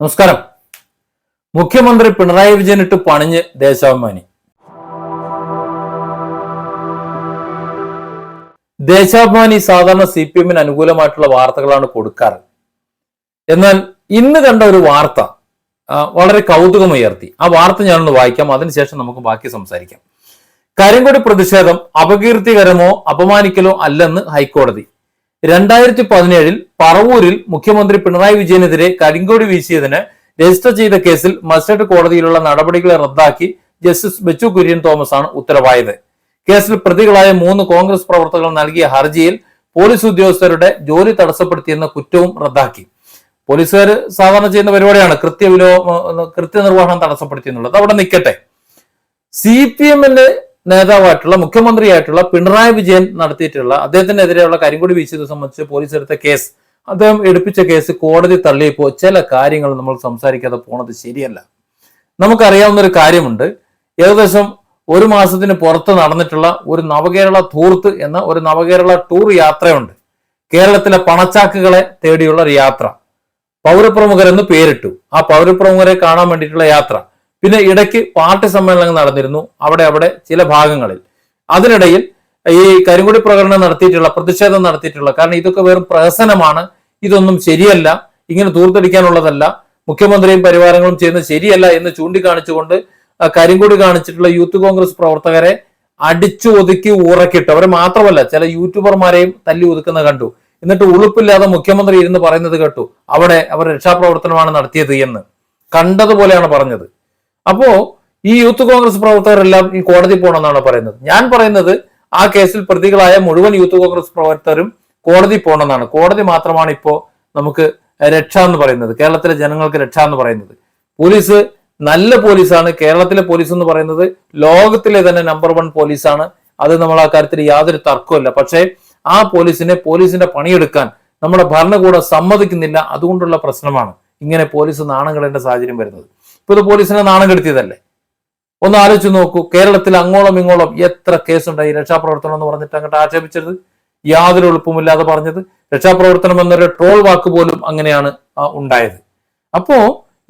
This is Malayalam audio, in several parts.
നമസ്കാരം. മുഖ്യമന്ത്രി പിണറായി വിജയൻ ഇട്ട് പണിഞ്ഞ് ദേശാഭിമാനി. ദേശാഭിമാനി സാധാരണ സി പി എമ്മിന് അനുകൂലമായിട്ടുള്ള വാർത്തകളാണ് കൊടുക്കാറ്. എന്നാൽ ഇന്ന് കണ്ട ഒരു വാർത്ത വളരെ കൗതുകമുയർത്തി. ആ വാർത്ത ഞാനൊന്ന് വായിക്കാം അതിനുശേഷം നമുക്ക് ബാക്കി സംസാരിക്കാം. കരിങ്കൊടി പ്രതിഷേധം അപകീർത്തികരമോ അപമാനിക്കലോ അല്ലെന്ന് ഹൈക്കോടതി. രണ്ടായിരത്തി പതിനേഴിൽ പറവൂരിൽ മുഖ്യമന്ത്രി പിണറായി വിജയനെതിരെ കരിങ്കോടി വീശിയതിന് രജിസ്റ്റർ ചെയ്ത കേസിൽ മജിസ്ട്രേറ്റ് കോടതിയിലുള്ള നടപടികളെ റദ്ദാക്കി ജസ്റ്റിസ് ബെച്ചു കുര്യൻ തോമസ് ആണ് ഉത്തരവായത്. കേസിൽ പ്രതികളായ മൂന്ന് കോൺഗ്രസ് പ്രവർത്തകർ നൽകിയ ഹർജിയിൽ പോലീസ് ഉദ്യോഗസ്ഥരുടെ ജോലി തടസ്സപ്പെടുത്തിയെന്ന കുറ്റവും റദ്ദാക്കി. പോലീസുകാർ സാധാരണ ചെയ്യുന്ന പരിപാടിയാണ് കൃത്യവിലോ കൃത്യനിർവഹണം തടസ്സപ്പെടുത്തി എന്നുള്ളത് അവിടെ നിൽക്കട്ടെ. സി പി എമ്മിന്റെ നേതാവായിട്ടുള്ള മുഖ്യമന്ത്രിയായിട്ടുള്ള പിണറായി വിജയൻ നടത്തിയിട്ടുള്ള അദ്ദേഹത്തിനെതിരെയുള്ള കരിങ്കൊടി വീശിയത് സംബന്ധിച്ച് പോലീസ് എടുത്ത കേസ് അദ്ദേഹം എടുപ്പിച്ച കേസ് കോടതി തള്ളിയപ്പോൾ ചില കാര്യങ്ങൾ നമ്മൾ സംസാരിക്കാതെ പോണത് ശരിയല്ല. നമുക്കറിയാവുന്ന ഒരു കാര്യമുണ്ട്. ഏകദേശം ഒരു മാസത്തിന് പുറത്ത് നടന്നിട്ടുള്ള ഒരു നവകേരള തൂർത്ത് എന്ന ഒരു നവകേരള ടൂർ യാത്രയുണ്ട്. കേരളത്തിലെ പണച്ചാക്കുകളെ തേടിയുള്ള ഒരു യാത്ര. പൗരപ്രമുഖരെന്ന് പേരിട്ടു. ആ പൗരപ്രമുഖരെ കാണാൻ വേണ്ടിയിട്ടുള്ള യാത്ര. പിന്നെ ഇടയ്ക്ക് പാർട്ടി സമ്മേളനങ്ങൾ നടന്നിരുന്നു. അവിടെ അവിടെ ചില ഭാഗങ്ങളിൽ. അതിനിടയിൽ ഈ കരിങ്കുടി പ്രകടനം നടത്തിയിട്ടുള്ള പ്രതിഷേധം നടത്തിയിട്ടുള്ള കാരണം ഇതൊക്കെ വെറും പ്രഹസനമാണ്. ഇതൊന്നും ശരിയല്ല. ഇങ്ങനെ തൂർത്തടിക്കാനുള്ളതല്ല. മുഖ്യമന്ത്രിയും പരിവാരങ്ങളും ചെയ്യുന്നത് ശരിയല്ല എന്ന് ചൂണ്ടിക്കാണിച്ചുകൊണ്ട് കരിങ്കുടി കാണിച്ചിട്ടുള്ള യൂത്ത് കോൺഗ്രസ് പ്രവർത്തകരെ അടിച്ചു ഒതുക്കി ഉറക്കിട്ട്. അവരെ മാത്രമല്ല ചില യൂട്യൂബർമാരെയും തല്ലി ഒതുക്കുന്ന കണ്ടു. എന്നിട്ട് ഉളുപ്പില്ലാതെ മുഖ്യമന്ത്രി ഇരുന്ന് പറയുന്നത് കേട്ടു. അവിടെ അവർ രക്ഷാപ്രവർത്തനമാണ് നടത്തിയത് എന്ന്. കണ്ടതുപോലെയാണ് പറഞ്ഞത്. അപ്പോ ഈ യൂത്ത് കോൺഗ്രസ് പ്രവർത്തകരെല്ലാം ഈ കോടതി പോകണമെന്നാണ് പറയുന്നത്. ഞാൻ പറയുന്നത് ആ കേസിൽ പ്രതികളായ മുഴുവൻ യൂത്ത് കോൺഗ്രസ് പ്രവർത്തകരും കോടതി പോകണമെന്നാണ് കോടതി മാത്രമാണ് ഇപ്പോ നമുക്ക് രക്ഷ എന്ന് പറയുന്നത്. കേരളത്തിലെ ജനങ്ങൾക്ക് രക്ഷ എന്ന് പറയുന്നത്. പോലീസ് നല്ല പോലീസാണ്. കേരളത്തിലെ പോലീസ് എന്ന് പറയുന്നത് ലോകത്തിലെ തന്നെ നമ്പർ വൺ പോലീസാണ്. അത് നമ്മൾ ആ കാര്യത്തിൽ യാതൊരു തർക്കമില്ല പക്ഷേ ആ പോലീസിനെ പോലീസിന്റെ പണിയെടുക്കാൻ നമ്മുടെ ഭരണകൂടം സമ്മതിക്കുന്നില്ല. അതുകൊണ്ടുള്ള പ്രശ്നമാണ് ഇങ്ങനെ പോലീസ് നാണം കെടേണ്ട സാഹചര്യം വരുന്നത്. ഇപ്പൊ ഇത് പോലീസിനെ നാണം കെടുത്തിയതല്ലേ? ഒന്ന് ആലോചിച്ച് നോക്കൂ കേരളത്തിൽ അങ്ങോളം ഇങ്ങോളം എത്ര കേസുണ്ടായി? രക്ഷാപ്രവർത്തനം എന്ന് പറഞ്ഞിട്ട് അങ്ങോട്ട് ആക്ഷേപിച്ചത് യാതൊരു എളുപ്പമില്ലാതെ പറഞ്ഞത് രക്ഷാപ്രവർത്തനം എന്നൊരു ട്രോൾ വാക്ക് പോലും അങ്ങനെയാണ് ഉണ്ടായത്. അപ്പോ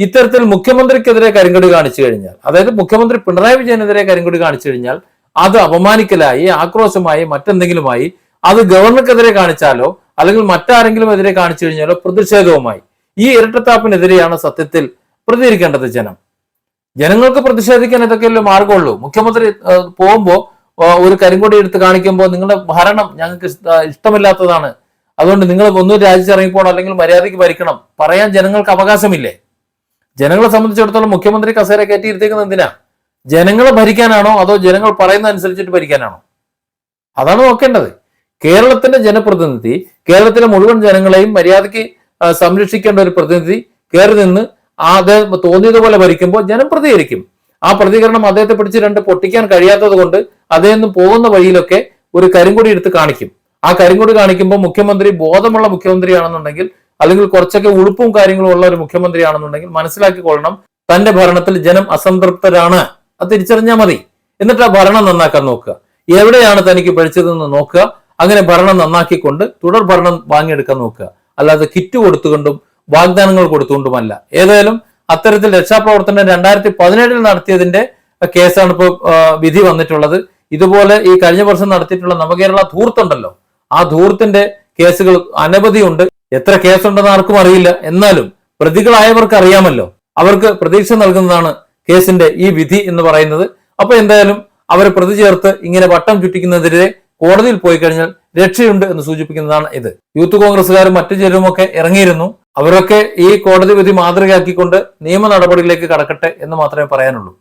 ഇത്തരത്തിൽ മുഖ്യമന്ത്രിക്കെതിരെ കരിങ്കൊടി കാണിച്ചു കഴിഞ്ഞാൽ അതായത് മുഖ്യമന്ത്രി പിണറായി വിജയനെതിരെ കരിങ്കൊടി കാണിച്ചു കഴിഞ്ഞാൽ അത് അപമാനിക്കലായി ആക്രോശമായി മറ്റെന്തെങ്കിലുമായി അത് ഗവർണർക്കെതിരെ കാണിച്ചാലോ അല്ലെങ്കിൽ മറ്റാരെങ്കിലും എതിരെ കാണിച്ചു കഴിഞ്ഞാലോ പ്രതിഷേധവുമായി. ഈ ഇരട്ടത്താപ്പിനെതിരെയാണ് സത്യത്തിൽ പ്രതികരിക്കേണ്ടത് ജനം. ജനങ്ങൾക്ക് പ്രതിഷേധിക്കാൻ ഇതൊക്കെയല്ലേ മാർഗമുള്ളൂ. മുഖ്യമന്ത്രി പോകുമ്പോൾ ഒരു കരിങ്കൊടി എടുത്ത് കാണിക്കുമ്പോൾ നിങ്ങളുടെ ഭരണം ഞങ്ങൾക്ക് ഇഷ്ടമില്ലാത്തതാണ്. അതുകൊണ്ട് നിങ്ങൾ ഒന്നും രാജിച്ചിറങ്ങിപ്പോണം അല്ലെങ്കിൽ മര്യാദയ്ക്ക് ഭരിക്കണം. പറയാൻ ജനങ്ങൾക്ക് അവകാശമില്ലേ? ജനങ്ങളെ സംബന്ധിച്ചിടത്തോളം മുഖ്യമന്ത്രി കസേര കയറ്റിയിരുത്തേക്കുന്നത് എന്തിനാ? ജനങ്ങളെ ഭരിക്കാനാണോ അതോ ജനങ്ങൾ പറയുന്ന അനുസരിച്ചിട്ട് ഭരിക്കാനാണോ? അതാണ് നോക്കേണ്ടത്. കേരളത്തിന്റെ ജനപ്രതിനിധി കേരളത്തിലെ മുഴുവൻ ജനങ്ങളെയും മര്യാദയ്ക്ക് സംരക്ഷിക്കേണ്ട ഒരു പ്രതിനിധി കയറി നിന്ന് അദ്ദേഹം തോന്നിയതുപോലെ ഭരിക്കുമ്പോൾ ജനം പ്രതികരിക്കും. ആ പ്രതികരണം അദ്ദേഹത്തെ പിടിച്ച് രണ്ട് പൊട്ടിക്കാൻ കഴിയാത്തത് കൊണ്ട് അദ്ദേഹം പോകുന്ന വഴിയിലൊക്കെ ഒരു കരിങ്കൊടി എടുത്ത് കാണിക്കും. ആ കരിങ്കൊടി കാണിക്കുമ്പോൾ മുഖ്യമന്ത്രി ബോധമുള്ള മുഖ്യമന്ത്രിയാണെന്നുണ്ടെങ്കിൽ അല്ലെങ്കിൽ കുറച്ചൊക്കെ ഉളുപ്പും കാര്യങ്ങളും ഉള്ള ഒരു മുഖ്യമന്ത്രിയാണെന്നുണ്ടെങ്കിൽ മനസ്സിലാക്കിക്കൊള്ളണം. തന്റെ ഭരണത്തിൽ ജനം അസംതൃപ്തരാണ്. അത് തിരിച്ചറിഞ്ഞാൽ മതി. എന്നിട്ട് ആ ഭരണം നന്നാക്കാൻ നോക്കുക. എവിടെയാണ് തനിക്ക് പഴിച്ചതെന്ന് നോക്കുക. അങ്ങനെ ഭരണം നന്നാക്കിക്കൊണ്ട് തുടർ ഭരണം വാങ്ങിയെടുക്കാൻ നോക്കുക. അല്ലാതെ കിറ്റ് കൊടുത്തുകൊണ്ടും വാഗ്ദാനങ്ങൾ കൊടുത്തുകൊണ്ടുമല്ല. ഏതായാലും അത്തരത്തിൽ രക്ഷാപ്രവർത്തനം രണ്ടായിരത്തി പതിനേഴിൽ നടത്തിയതിന്റെ കേസാണ് ഇപ്പോൾ വിധി വന്നിട്ടുള്ളത്. ഇതുപോലെ ഈ കഴിഞ്ഞ വർഷം നടത്തിയിട്ടുള്ള നവകേരള ധൂർത്തുണ്ടല്ലോ. ആ ധൂർത്തിന്റെ കേസുകൾ അനവധിയുണ്ട്. എത്ര കേസുണ്ടെന്ന് ആർക്കും അറിയില്ല. എന്നാലും പ്രതികളായവർക്ക് അറിയാമല്ലോ. അവർക്ക് പ്രതീക്ഷ നൽകുന്നതാണ് കേസിന്റെ ഈ വിധി എന്ന് പറയുന്നത്. അപ്പൊ എന്തായാലും അവരെ പ്രതി ചേർത്ത് ഇങ്ങനെ വട്ടം ചുറ്റിക്കുന്നതിനെതിരെ കോടതിയിൽ പോയി കഴിഞ്ഞാൽ രക്ഷയുണ്ട് എന്ന് സൂചിപ്പിക്കുന്നതാണ് ഇത്. യൂത്ത് കോൺഗ്രസ്സുകാരും മറ്റു ചിലരുമൊക്കെ ഇറങ്ങിയിരുന്നു. അവരൊക്കെ ഈ കോടതി വിധി മാതൃകയാക്കിക്കൊണ്ട് നിയമ നടപടികളിലേക്ക് കടക്കട്ടെ എന്ന് മാത്രമേ പറയാനുള്ളൂ.